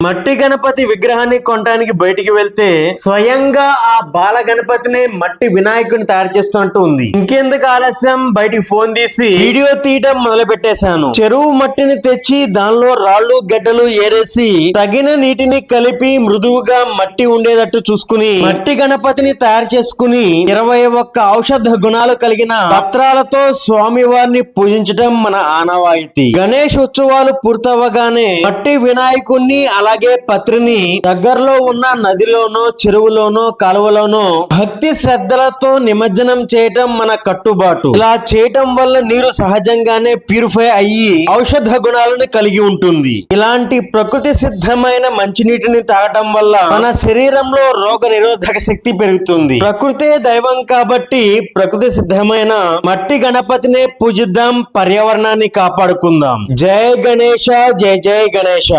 మట్టి గణపతి విగ్రహాన్ని కొనడానికి బయటికి వెళ్తే స్వయంగా ఆ బాల గణపతిని మట్టి వినాయకుని తయారు చేస్తున్నట్టు ఉంది. ఇంకెందుకు ఆలస్యం? బయటికి ఫోన్ తీసి వీడియో తీయడం మొదలు పెట్టేశాను చెరువు మట్టిని తెచ్చి దానిలో రాళ్ళు గడ్డలు ఏరేసి తగిన నీటిని కలిపి మృదువుగా మట్టి ఉండేటట్టు చూసుకుని మట్టి గణపతిని తయారు చేసుకుని ఇరవై ఒక్క ఔషధ గుణాలు కలిగిన పత్రాలతో స్వామి వారిని పూజించడం మన ఆనవాయితీ. గణేష్ ఉత్సవాలు పూర్తవగానే మట్టి వినాయకుణ్ణి అలాగే పత్రిని దగ్గరలో ఉన్న నదిలోనో చెరువులోనో కాలువలోనో భక్తి శ్రద్ధలతో నిమజ్జనం చేయటం మన కట్టుబాటు. ఇలా చేయటం వల్ల నీరు సహజంగానే ప్యూరిఫై అయ్యి ఔషధ గుణాలను కలిగి ఉంటుంది. ఇలాంటి ప్రకృతి సిద్ధమైన మంచినీటిని తాగటం వల్ల మన శరీరంలో రోగ నిరోధక శక్తి పెరుగుతుంది. ప్రకృతే దైవం కాబట్టి ప్రకృతి సిద్ధమైన మట్టి గణపతినే పూజిద్దాం పర్యావరణాన్ని కాపాడుకుందాం. జయ గణేష జయ జయ గణేష.